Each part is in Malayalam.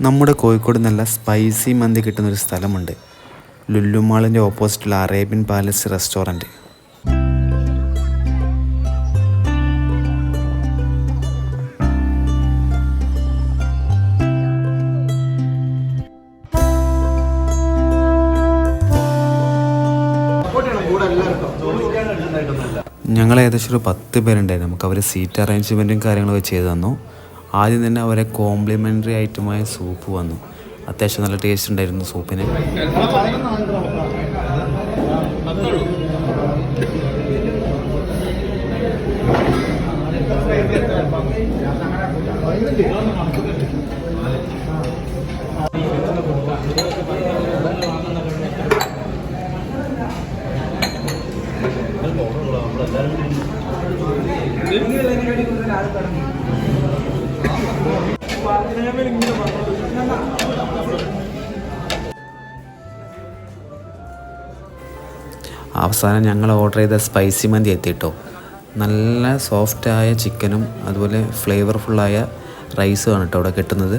നമ്മുടെ കോഴിക്കോട് നല്ല സ്പൈസി മന്തി കിട്ടുന്നൊരു സ്ഥലമുണ്ട്. ലുല്ലുമാളിന്റെ ഓപ്പോസിറ്റുള്ള അറേബ്യൻ പാലസ് റെസ്റ്റോറന്റ് ഞങ്ങൾ ഏകദേശം ഒരു പത്ത് പേരുണ്ടായിരുന്നു. നമുക്ക് അവർ സീറ്റ് അറേഞ്ച്മെന്റും കാര്യങ്ങളൊക്കെ ചെയ്തു തന്നു. ആദ്യം തന്നെ അവരെ കോംപ്ലിമെന്ററി ഐറ്റമായ സൂപ്പ് വന്നു. അത്യാവശ്യം നല്ല ടേസ്റ്റ് ഉണ്ടായിരുന്നു സൂപ്പിന്. അവസാനം ഞങ്ങൾ ഓർഡർ ചെയ്ത സ്പൈസി മന്തി എത്തിയിട്ടോ നല്ല സോഫ്റ്റായ ചിക്കനും അതുപോലെ ഫ്ലേവർഫുള്ളായ റൈസുമാണ് കേട്ടോ അവിടെ കിട്ടുന്നത്.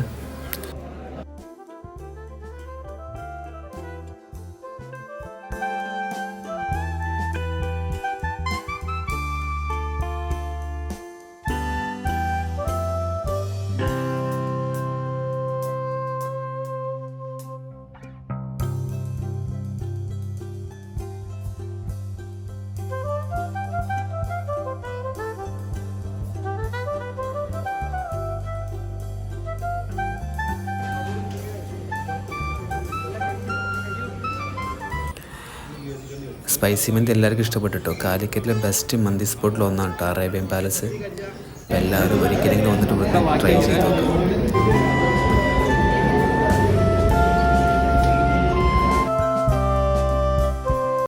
സ്പൈസി മന്തി എല്ലാവർക്കും ഇഷ്ടപ്പെട്ടിട്ടോ? കാലിക്കറ്റിലെ ബെസ്റ്റ് മന്തി സ്പോട്ടിൽ ഒന്നാണ് കേട്ടോ അറേബ്യൻ പാലസ് എല്ലാവരും ഒരിക്കലെങ്കിലും വന്നിട്ട് ട്രൈ ചെയ്ത് നോക്കും.